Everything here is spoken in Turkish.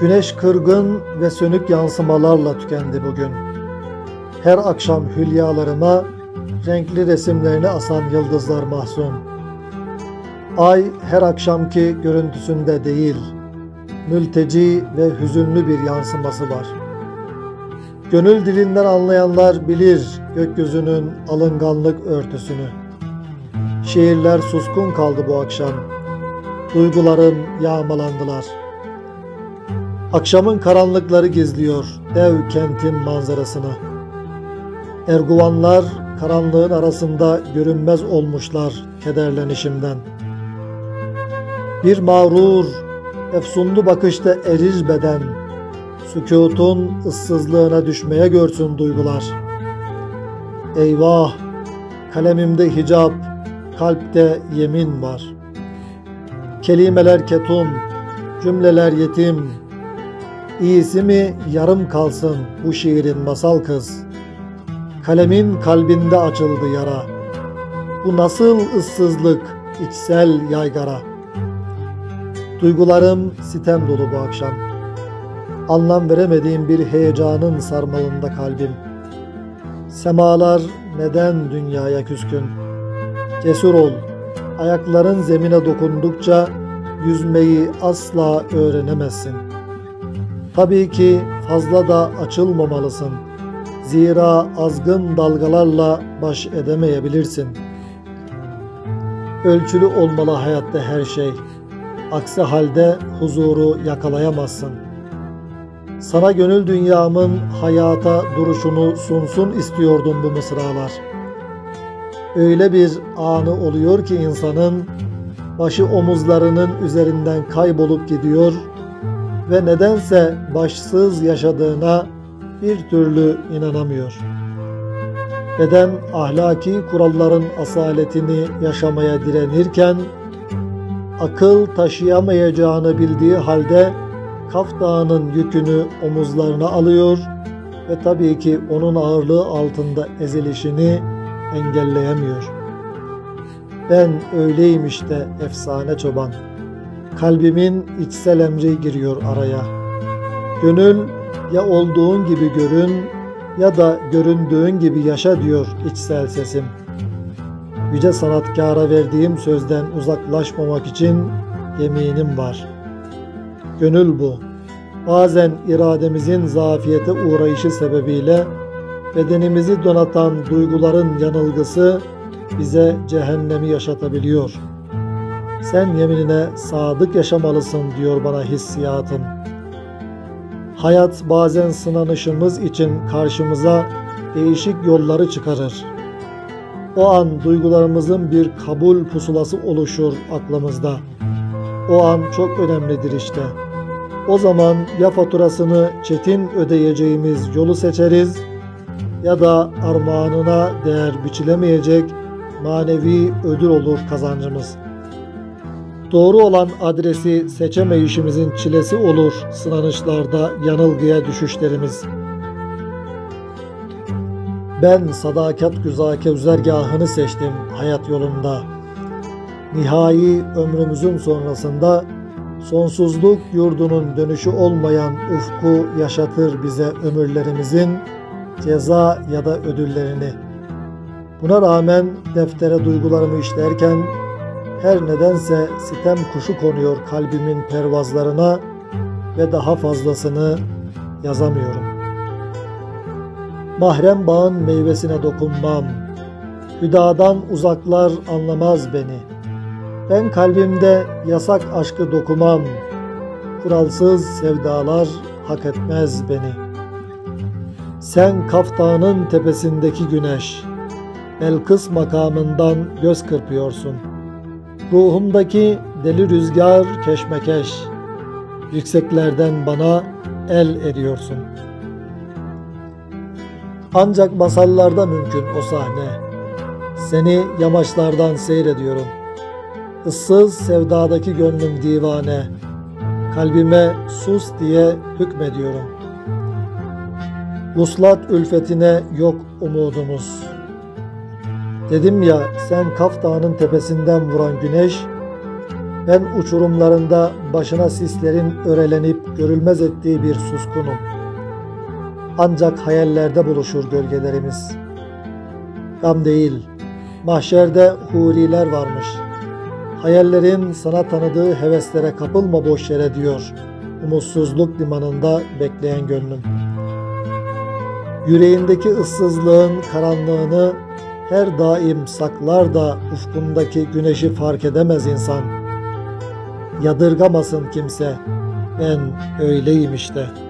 Güneş kırgın ve sönük yansımalarla tükendi bugün. Her akşam hülyalarıma renkli resimlerini asan yıldızlar mahzun. Ay her akşamki görüntüsünde değil, mülteci ve hüzünlü bir yansıması var. Gönül dilinden anlayanlar bilir gökyüzünün alınganlık örtüsünü. Şehirler suskun kaldı bu akşam. Duygularım yağmalandılar. Akşamın karanlıkları gizliyor dev kentin manzarasını. Erguvanlar karanlığın arasında görünmez olmuşlar kederlenişimden. Bir mağrur, efsunlu bakışta erir beden, sükutun ıssızlığına düşmeye görsün duygular. Eyvah, kalemimde hicap, kalpte yemin var. Kelimeler ketum, cümleler yetim. İyisi mi yarım kalsın bu şiirin masal kız. Kalemin kalbinde açıldı yara. Bu nasıl ıssızlık, içsel yaygara. Duygularım sitem dolu bu akşam. Anlam veremediğim bir heyecanın sarmalında kalbim. Semalar neden dünyaya küskün? Cesur ol. Ayakların zemine dokundukça yüzmeyi asla öğrenemezsin. Tabii ki fazla da açılmamalısın. Zira azgın dalgalarla baş edemeyebilirsin. Ölçülü olmalı hayatta her şey. Aksi halde huzuru yakalayamazsın. Sana gönül dünyamın hayata duruşunu sunsun istiyordum bu mısralar. Öyle bir anı oluyor ki insanın başı omuzlarının üzerinden kaybolup gidiyor ve nedense başsız yaşadığına bir türlü inanamıyor. Beden ahlaki kuralların asaletini yaşamaya direnirken akıl taşıyamayacağını bildiği halde Kaf Dağı'nın yükünü omuzlarına alıyor ve tabii ki onun ağırlığı altında ezilişini engelleyemiyor. Ben öyleyim işte efsane çoban. Kalbimin içsel emri giriyor araya. Gönül ya olduğun gibi görün ya da göründüğün gibi yaşa diyor içsel sesim. Yüce sanatkara verdiğim sözden uzaklaşmamak için yeminim var. Gönül bu. Bazen irademizin zafiyete uğrayışı sebebiyle bedenimizi donatan duyguların yanılgısı bize cehennemi yaşatabiliyor. Sen yeminine sadık yaşamalısın diyor bana hissiyatım. Hayat bazen sınanışımız için karşımıza değişik yolları çıkarır. O an duygularımızın bir kabul pusulası oluşur aklımızda. O an çok önemlidir işte. O zaman ya faturasını çetin ödeyeceğimiz yolu seçeriz ya da armağanına değer biçilemeyecek manevi ödül olur kazancımız. Doğru olan adresi seçemeyişimizin çilesi olur sınanışlarda yanılgıya düşüşlerimiz. Ben sadakat güzake üzergahını seçtim hayat yolunda. Nihai ömrümüzün sonrasında sonsuzluk yurdunun dönüşü olmayan ufku yaşatır bize ömürlerimizin ceza ya da ödüllerini. Buna rağmen deftere duygularımı işlerken her nedense sitem kuşu konuyor kalbimin pervazlarına ve daha fazlasını yazamıyorum. Mahrem bağın meyvesine dokunmam. Hüdadan uzaklar anlamaz beni. Ben kalbimde yasak aşkı dokumam. Kuralsız sevdalar hak etmez beni. Sen Kaf Dağı'nın tepesindeki güneş. Belkıs makamından göz kırpıyorsun. Ruhumdaki deli rüzgar keşmekeş. Yükseklerden bana el ediyorsun. Ancak masallarda mümkün o sahne. Seni yamaçlardan seyrediyorum. Issız sevdadaki gönlüm divane. Kalbime sus diye hükmediyorum. Vuslat ülfetine yok umudumuz. Dedim ya sen Kaf Dağı'nın tepesinden vuran güneş Ben uçurumlarında başına sislerin örelenip görülmez ettiği bir suskunum. Ancak hayallerde buluşur gölgelerimiz. Gam değil, mahşerde huriler varmış. Hayallerin sana tanıdığı heveslere kapılma boş yere diyor. Umutsuzluk limanında bekleyen gönlüm. Yüreğindeki ıssızlığın karanlığını her daim saklar da ufkundaki güneşi fark edemez insan. Yadırgamasın kimse. Ben öyleyim işte.''